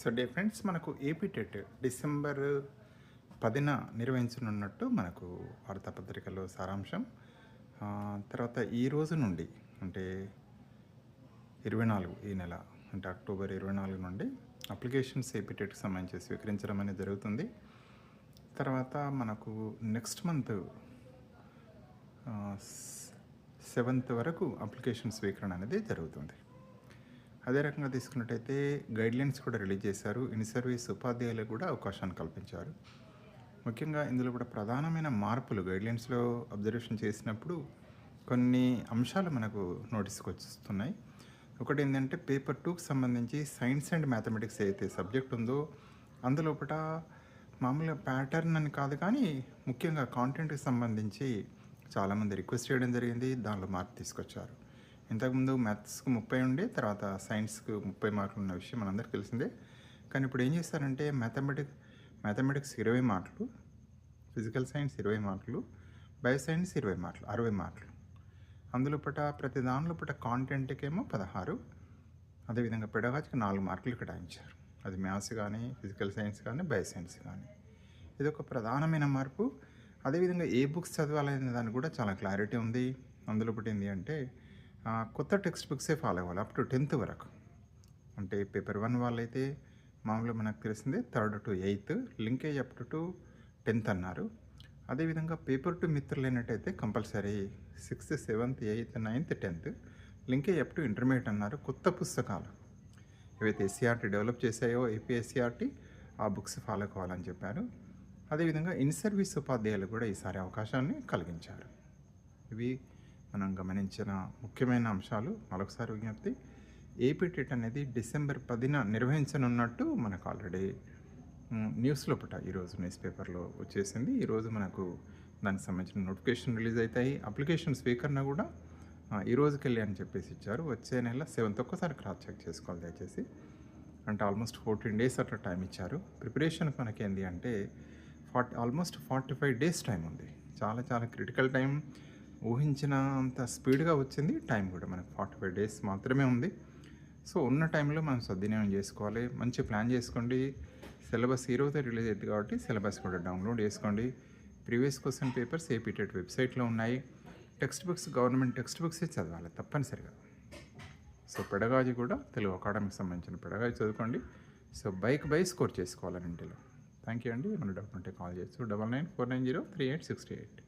So dear friends మనకు AP TET December పదిన నిర్వహించనున్నట్టు మనకు వార్తాపత్రికలో సారాంశం. తర్వాత ఈ రోజు నుండి అంటే ఇరవై నాలుగు ఈ నెల అంటే అక్టోబర్ ఇరవై నాలుగు నుండి అప్లికేషన్స్ ఏపీ టెట్కి సంబంధించి స్వీకరించడం అనేది జరుగుతుంది. తర్వాత మనకు నెక్స్ట్ మంత్ సెవెంత్ వరకు అప్లికేషన్ స్వీకరణ అనేది జరుగుతుంది. అదే రకంగా తీసుకున్నట్టయితే గైడ్లైన్స్ కూడా రిలీజ్ చేశారు. ఇన్ సర్వీస్ ఉపాధ్యాయులకు కూడా అవకాశాన్ని కల్పించారు. ముఖ్యంగా ఇందులో కూడా ప్రధానమైన మార్పులు గైడ్లైన్స్లో అబ్జర్వేషన్ చేసినప్పుడు కొన్ని అంశాలు మనకు నోటీస్కి వస్తున్నాయి ఒకటి ఏంటంటే పేపర్ టూకి సంబంధించి సైన్స్ అండ్ మ్యాథమెటిక్స్ ఏదైతే సబ్జెక్ట్ ఉందో అందులోపట మామూలుగా ప్యాటర్న్ అని కాదు కానీ ముఖ్యంగా కాంటెంట్కి సంబంధించి చాలామంది రిక్వెస్ట్ చేయడం జరిగింది. దానిలో మార్పు తీసుకొచ్చారు. ఇంతకుముందు మ్యాథ్స్కి ముప్పై ఉండి తర్వాత సైన్స్కు ముప్పై మార్కులు ఉన్న విషయం మనందరికీ తెలిసిందే. కానీ ఇప్పుడు ఏం చేస్తారంటే మ్యాథమెటిక్స్ మ్యాథమెటిక్స్ ఇరవై మార్కులు ఫిజికల్ సైన్స్ ఇరవై మార్కులు బయో సైన్స్ ఇరవై మార్కులు అరవై మార్కులు. అందులో పట ప్రతి దానిలో పట కాంటెంట్కి ఏమో పదహారు. అదేవిధంగా పెడగాచికి నాలుగు మార్కులు కేటాయించారు. అది మ్యాథ్స్ కానీ ఫిజికల్ సైన్స్ కానీ బయో సైన్స్ కానీ. ఇది ఒక ప్రధానమైన మార్పు. అదేవిధంగా ఏ బుక్స్ చదవాలనే దానికి కూడా చాలా క్లారిటీ ఉంది. అందులో ఒకటి ఏంటి అంటే కొత్త టెక్స్ట్ బుక్సే ఫాలో అవ్వాలి. అప్ టు టెన్త్ వరకు. అంటే పేపర్ వన్ వాళ్ళైతే మామూలుగా మనకు తెలిసిందే third to eighth linkage up to tenth అన్నారు. అదేవిధంగా పేపర్ టు మిత్రులు అయినట్టయితే compulsory sixth seventh eighth ninth tenth linkage up to intermediate అన్నారు కొత్త పుస్తకాలు. ఏవైతే ఎస్సీఆర్టీ డెవలప్ చేశాయో ఏపీఎస్సీఆర్టీ ఆ బుక్స్ ఫాలో కావాలని చెప్పారు. అదేవిధంగా ఇన్ సర్వీస్ ఉపాధ్యాయులు కూడా ఈసారి అవకాశాన్ని కలిగించారు. ఇవి మనం గమనించిన ముఖ్యమైన అంశాలు మరొకసారి విజ్ఞప్తి ఏపీ టెట్ అనేది డిసెంబర్ పదిన నిర్వహించనున్నట్టు మనకు ఆల్రెడీ న్యూస్లో పుట ఈరోజు న్యూస్ పేపర్లో వచ్చేసింది. ఈరోజు మనకు దానికి సంబంధించిన నోటిఫికేషన్ రిలీజ్ అవుతాయి. అప్లికేషన్ స్వీకరణ కూడా ఆ, ఈ వెళ్ళి అని చెప్పేసి ఇచ్చారు. వచ్చే నెల సెవెంత్ ఒక్కసారి క్రాస్ చెక్ చేసుకోవాలి దయచేసి. అంటే ఆల్మోస్ట్ ఫోర్టీన్ డేస్ అట్లా టైం ఇచ్చారు. ప్రిపరేషన్కి మనకి ఏంటి అంటే forty almost forty five days time ఉంది. చాలా చాలా క్రిటికల్ టైం ఊహించినంత స్పీడ్గా వచ్చింది. టైం కూడా మనకు ఫార్టీ ఫైవ్ డేస్ మాత్రమే ఉంది. సో ఉన్న టైంలో మనం సద్వినియోగం చేసుకోవాలి. మంచి ప్లాన్ చేసుకోండి. సిలబస్ ఈరోజే రిలీజ్ అయింది కాబట్టి సిలబస్ కూడా డౌన్లోడ్ చేసుకోండి. ప్రీవియస్ క్వశ్చన్ పేపర్స్ ఏపీటెట్ వెబ్సైట్లో ఉన్నాయి. టెక్స్ట్ బుక్స్ గవర్నమెంట్ టెక్స్ట్ బుక్సే చదవాలి తప్పనిసరిగా. సో పెడగాజీ కూడా తెలుగు అకాడమీకి సంబంధించిన పెడగాజీ చదువుకోండి. సో బైక్ బై స్కోర్ చేసుకోవాలని ఇంటిలో థ్యాంక్ యూ అండి. ఏమైనా డౌట్ ఉంటే కాల్ చేయొచ్చు. Double nine four nine zero three eight sixty eight.